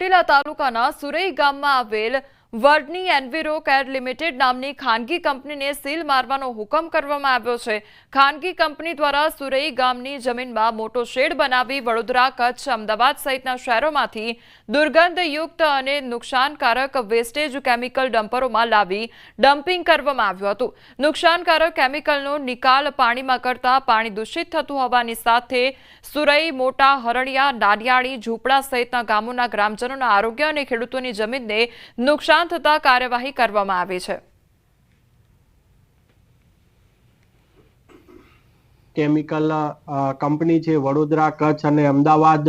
ચોટીલા તાલુકાના સુરઈ ગામમાં આવેલ વર્ડની એન્વિરો કેર લિમિટેડ નામની ખાનગી કંપનીને સીલ મારવાનો હુકમ કરવામાં આવ્યો છે. ખાનગી કંપની દ્વારા સુરઈ ગામની જમીનમાં મોટો શેડ બનાવી વડોદરા, કચ્છ, અમદાવાદ સહિતના શહેરોમાંથી દુર્ગંધયુક્ત અને નુકસાનકારક વેસ્ટેજ કેમિકલ ડમ્પરોમાં લાવી ડમ્પિંગ કરવામાં આવ્યું હતું. નુકસાનકારક કેમિકલનો નિકાલ પાણીમાં કરતા પાણી દૂષિત થતું હોવાની સાથે સુરઈ, મોટા હરણિયા નાડિયાળી ઝૂંપડા સહિતના ગામોના ગ્રામજનોના આરોગ્ય અને ખેડૂતોની જમીનને નુકસાન થતા કાર્યવાહી કરવામાં આવી છે. કેમિકલ કંપની છે વડોદરા, કચ્છ અને અમદાવાદ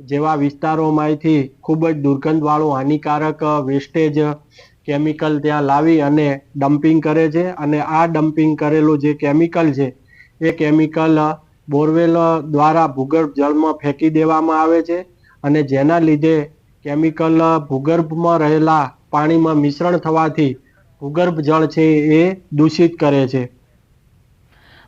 જેવા વિસ્તારોમાંથી ખૂબ જ દુર્ગંધવાળું, હાનિકારક વેસ્ટેજ કેમિકલ ત્યાં લાવી અને ડમ્પિંગ કરે છે અને આ ડમ્પિંગ કરેલું જે કેમિકલ છે એ કેમિકલ બોરવેલ દ્વારા ભૂગર્ભ જળમાં ફેંકી દેવામાં આવે છે અને જેના લીધે કેમિકલ ભૂગર્ભમાં રહેલા પાણીમાં મિશ્રણ થવાથી ભૂગર્ભ જળ છે એ દૂષિત કરે છે.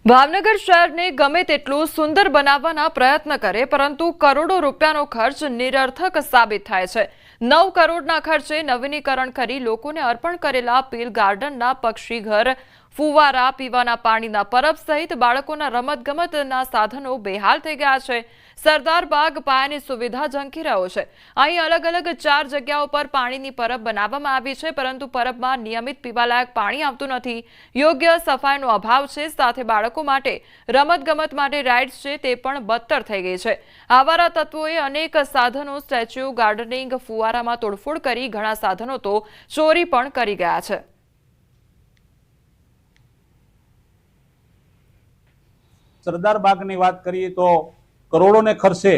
ભાવનગર શહેરને ગમે તેટલું સુંદર બનાવવાના પ્રયત્ન કરે, પરંતુ કરોડો રૂપિયાનો ખર્ચ નિરર્થક સાબિત થાય છે. નવ કરોડના ખર્ચે નવીનીકરણ કરી લોકોને અર્પણ કરેલા પીલ ગાર્ડનના પક્ષી ઘર ફુવારા, પીવાના પાણીના પરબ સહિત બાળકોના રમતગમતના સાધનો બેહાલ થઈ ગયા છે. સરદાર બાગ પાયાની સુવિધા ઝંખી રહ્યો છે. અહીં અલગ અલગ ચાર જગ્યાઓ પર પાણીની પરબ બનાવવામાં આવી છે, પરંતુ પરબમાં નિયમિત પીવાલાયક પાણી આવતું નથી. યોગ્ય સફાઈનો અભાવ છે, સાથે બાળકો માટે રમતગમત માટે રાઇડ્સ છે, તે પણ બદતર થઈ ગઈ છે. આવારા તત્વોએ અનેક સાધનો, સ્ટેચ્યુ, ગાર્ડનિંગ, ફુવારામાં તોડફોડ કરી ઘણા સાધનો તો ચોરી પણ કરી ગયા છે. સરદાર બાગની વાત કરીએ તો કરોડોને ખર્ચે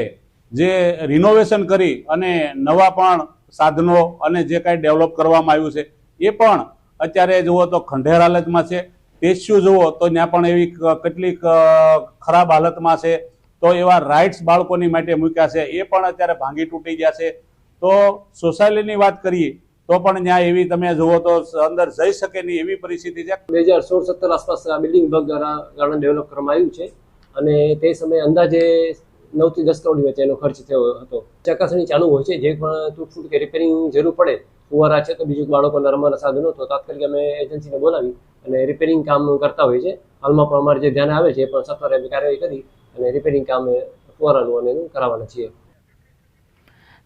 જે રિનોવેશન કરી અને નવા પણ સાધનો અને જે કાંઈ ડેવલપ કરવામાં આવ્યું છે, એ પણ અત્યારે જુઓ તો ખંડેર હાલતમાં છે. પેશ્યુ જુઓ તો ત્યાં પણ એવી કેટલીક ખરાબ હાલતમાં છે. તો એવા રાઇટ્સ બાળકોની માટે મૂક્યા છે. એ પણ અત્યારે ભાંગી તૂટી ગયા છે. તો સોસાયટીની વાત કરીએ તો પણ ત્યાં એવી તમે જુઓ તો અંદર જઈ શકે નહીં એવી પરિસ્થિતિ છે. બે હજાર સોળ સત્તર આસપાસ આ બિલ્ડિંગ વિભાગ દ્વારા ડેવલપ કરવામાં આવ્યું છે. અને તે સમયે અંદાજે નવથી દસ કરોડ વચ્ચે એનો ખર્ચ થયો હતો. ચકાસણી ચાલુ હોય છે, જે પણ તૂટફૂટ કે રિપેરિંગ જરૂર પડે, ફુવારા છે તો બીજું બાળકોના રમવાના સાધનો, તો તાત્કાલિક અમે એજન્સીને બોલાવી અને રિપેરિંગ કામ કરતા હોય છે હાલમાં પણ અમારે જે ધ્યાન આવે છે, એ પણ સત્વરે કાર્યવાહી કરી અને રિપેરિંગ કામ ફુવારાનું અને કરાવવાના છીએ.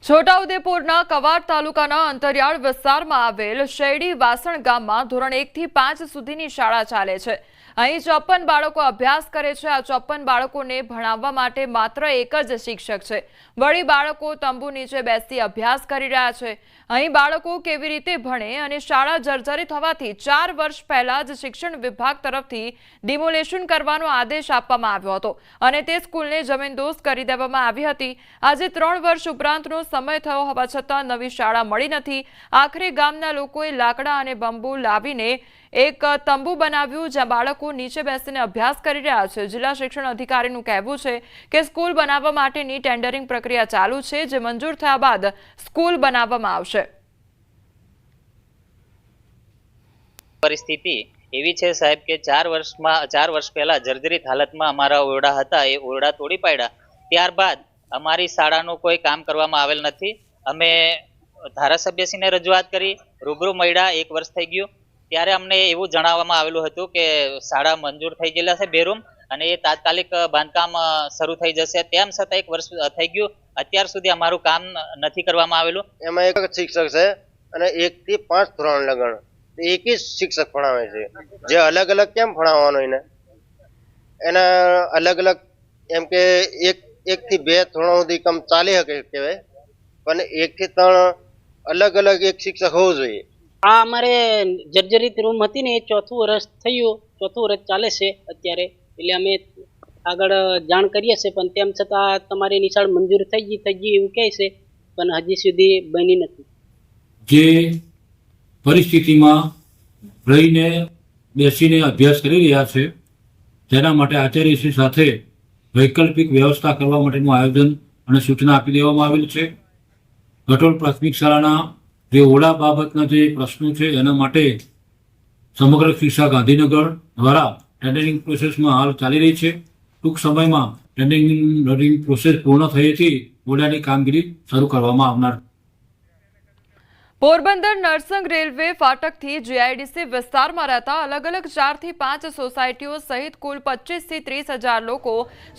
છોટાઉદેપુરના કવાડ તાલુકાના અંતરિયાળ વિસ્તારમાં આવેલ શેરડી વાસણ ગામમાં ધોરણ એકથી પાંચ સુધીની શાળા ચાલે છે. અહીં ચોપન બાળકો અભ્યાસ કરે છે. આ ચોપન બાળકોને ભણાવવા માટે માત્ર એક જ શિક્ષક છે. વળી બાળકો તંબુ નીચે બેસી અભ્યાસ કરી રહ્યા છે. અહીં બાળકો કેવી રીતે ભણે અને શાળા જર્જરિત હોવાથી ચાર વર્ષ પહેલા જ શિક્ષણ વિભાગ તરફથી ડિમોલેશન કરવાનો આદેશ આપવામાં આવ્યો હતો અને તે સ્કૂલને જમીનદોસ્ત કરી દેવામાં આવી હતી. આજે ત્રણ વર્ષ ઉપરાંતનો સમય થયો હોવા છતાં નવી શાળા મળી નથી. આખરે ગામના લોકોએ લાકડા અને બંબુ લાવીને એક તંબુ બનાવ્યું જ્યાં બાળકો નીચે બેસીને અભ્યાસ કરી રહ્યા છે. જિલ્લા શિક્ષણ અધિકારીનું કહેવું છે કે સ્કૂલ બનાવવા માટેની ટેન્ડરિંગ પ્રક્રિયા ચાલુ છે, જે મંજૂર થયા બાદ સ્કૂલ બનાવવામાં આવશે. પરિસ્થિતિ એવી છે સાહેબ કે ચાર વર્ષમાં, ચાર વર્ષ પહેલા જર્જરિત હાલતમાં અમારા ઓરડા હતા, એ ઓરડા તોડી પાડ્યા. ત્યારબાદ અમારી શાળાનું કોઈ કામ કરવામાં આવેલ નથી. અમે ધારાસભ્યશ્રીને રજૂઆત કરી, રૂબરૂ મળ્યા, એક વર્ષ થઈ ગયું. ત્યારે અમને એવું જણાવવામાં આવેલું હતું કે શાળા મંજૂર થઈ ગયેલા છે બેરૂમ અને એ તાત્કાલિક બાંધકામ શરૂ થઈ જશે. તેમ છતાં એક વર્ષ થઈ ગયું. અત્યાર સુધી અમારું કામ નથી કરવામાં આવેલું. એમાં એક શિક્ષક છે અને એક થી પાંચ ધોરણ લગણ એક જ શિક્ષક ભણાવે છે. જે અલગ અલગ કેમ ભણાવવાનો એને? એના અલગ અલગ એમ કે એક એક થી બે ત્રણ સુધી કામ ચાલી શકે કહેવાય. પણ એક થી ત્રણ અલગ અલગ એક શિક્ષક હોવું જોઈએ. આ અમારે જર્જરિત રૂમ હતી ને એ ચોથું વર્ષ થયું. ચોથું વર્ષ ચાલે છે અત્યારે. એટલે અમે આગળ જાણ કરીએ છીએ પણ તેમ છતાં તમારી નિશાળ મંજૂર થઈ ગઈ થઈ ગઈ એવું કહે છે પણ હજી સુધી બની નથી. જે પરિસ્થિતિમાં રહીને બેસીને અભ્યાસ કરી રહ્યા છે તેના માટે આચાર્યશ્રી સાથે વૈકલ્પિક વ્યવસ્થા કરવા માટેનું આયોજન અને સૂચના આપી દેવામાં આવેલ છે. કઠોળ પ્રાથમિક શાળાના જે ઓરડા બાબતના જે પ્રશ્નો છે, એના માટે સમગ્ર શિક્ષા ગાંધીનગર દ્વારા ટેન્ડરિંગ પ્રોસેસમાં હાલ ચાલી રહી છે. ટૂંક સમયમાં ટેન્ડરિંગ પ્રોસેસ પૂર્ણ થયેથી ઓરડાની કામગીરી શરૂ કરવામાં આવનાર પોરબંદર નરસંગ રેલવે ફાટકથી જીઆઈડીસી વિસ્તારમાં રહેતા અલગ અલગ ચારથી પાંચ સોસાયટીઓ સહિત કુલ પચીસથી ત્રીસ હજાર લોકો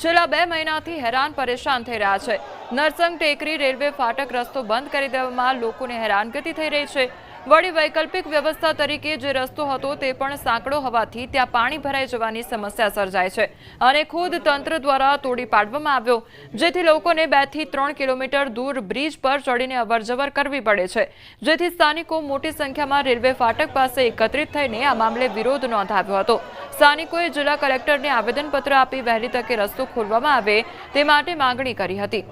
છેલ્લા બે મહિનાથી હેરાન પરેશાન થઈ રહ્યા છે. નરસંગ ટેકરી રેલવે ફાટક રસ્તો બંધ કરી દેવામાં લોકોને હેરાનગતિ થઈ રહી છે. વળી વૈકલ્પિક વ્યવસ્થા તરીકે જે રસ્તો હતો તે પણ સાંકડો હોવાથી ત્યાં પાણી ભરાઈ જવાની સમસ્યા સર્જાય છે અને ખુદ તંત્ર દ્વારા તોડી પાડવામાં આવ્યો, જેથી લોકોને બેથી ત્રણ કિલોમીટર દૂર બ્રિજ પર ચડીને અવરજવર કરવી પડે છે. જેથી સ્થાનિકો મોટી સંખ્યામાં રેલવે ફાટક પાસે એકત્રિત થઈને આ મામલે વિરોધ નોંધાવ્યો હતો. સ્થાનિકોએ જિલ્લા કલેક્ટરને આવેદનપત્ર આપી વહેલી તકે રસ્તો ખોલવામાં આવે તે માટે માંગણી કરી હતી.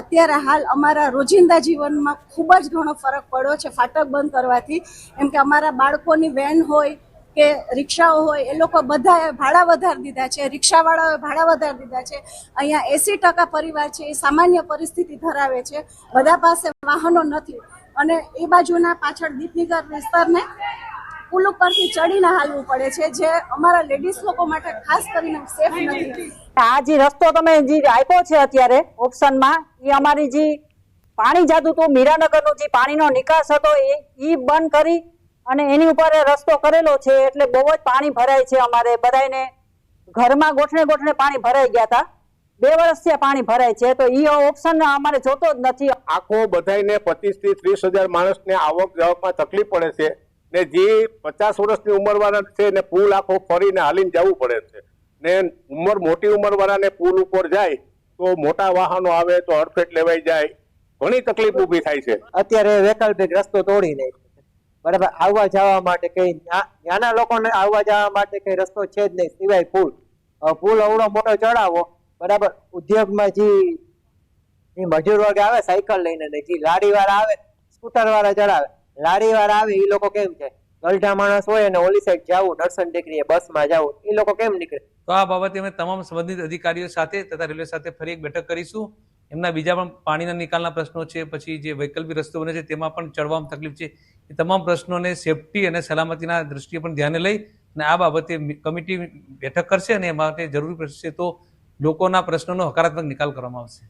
અત્યારે હાલ અમારા રોજિંદા જીવનમાં ખૂબ જ ઘણો ફરક પડ્યો છે, ફાટક બંધ કરવાથી. એમ કે અમારા બાળકોની વેન હોય કે રિક્ષાઓ હોય, એ લોકો બધાએ ભાડા વધારી દીધા છે, રિક્ષાવાળાઓએ ભાડા વધારી દીધા છે. અહીંયા એસી ટકા પરિવાર છે, એ સામાન્ય પરિસ્થિતિ ધરાવે છે. બધા પાસે વાહનો નથી. અને એ બાજુના પાછળ દીપનગર વિસ્તારને પુલ ઉપરથી ચડીને હાલવું પડે છે જે અમારા લેડીઝ લોકો માટે ખાસ કરીને સેફ નથી. આ જે રસ્તો તમે જે આપ્યો છે અત્યારે ઓપ્શનમાં એ અમારી જે પાણી જાતું હતું મીરાનગરનો જે પાણીનો નિકાસ હતો એ એ બંધ કરી અને એની ઉપર રસ્તો કરેલો છે એટલે બહુ જ પાણી ભરાય છે અમારે. બધાને ઘરમાં ગોઠણે ગોઠણે પાણી ભરાઈ ગયા હતા. બે વર્ષથી પાણી ભરાય છે તો ઈ ઓપ્શન અમારે જોતો જ નથી. આખો બધાયને પચીસથી ત્રીસ હજાર માણસને આવક જાવકમાં તકલીફ પડે છે. ને જે પચાસ વર્ષની ઉંમરવાળા છે ને પુલ આખો ફરીને હાલીને જવું પડે છે. ને ઉંમર મોટી ઉંમરવાળાને પુલ ઉપર જાય, તો મોટા વાહનો આવે, તો હડફેટ લેવાઈ જાય, ઘણી તકલીફ ઊભી થાય છે. અત્યારે વૈકલ્પિક રસ્તો તોડી નહીં બરાબર, આવવા જવા માટે કઈ નાના લોકોને આવવા જવા માટે કઈ રસ્તો છે જ નહીં, સિવાય પુલ. પુલ અવડો મોટો ચડાવો, બરાબર, ઉદ્યોગમાં જે મજૂર વર્ગ આવે, સાયકલ લઈને જે લાડી વાળા આવે સ્કૂટર વાળા ચડાવે લાડી વાળા આવે એ લોકો કેમ છે ગલઢા માણસ હોય અને ઓલી સાઈડ જવું, દર્શન ટેકરીએ બસમાં જવું એ લોકો કેમ નીકળે? તો આ બાબતે અમે તમામ સંબંધિત અધિકારીઓ સાથે તથા રેલવે સાથે ફરી એક બેઠક કરીશું. એમના બીજા પણ પાણીના નિકાલના પ્રશ્નો છે, પછી જે વૈકલ્પિક રસ્તો બને છે, તેમાં પણ ચડવામાં તકલીફ છે. એ તમામ પ્રશ્નોને સેફટી અને સલામતીના દ્રષ્ટિએ પણ ધ્યાને લઈ અને આ બાબતે કમિટી બેઠક કરશે અને એ માટે જરૂરી પ્રશ્ન તો લોકોના પ્રશ્નોનો હકારાત્મક નિકાલ કરવામાં આવશે.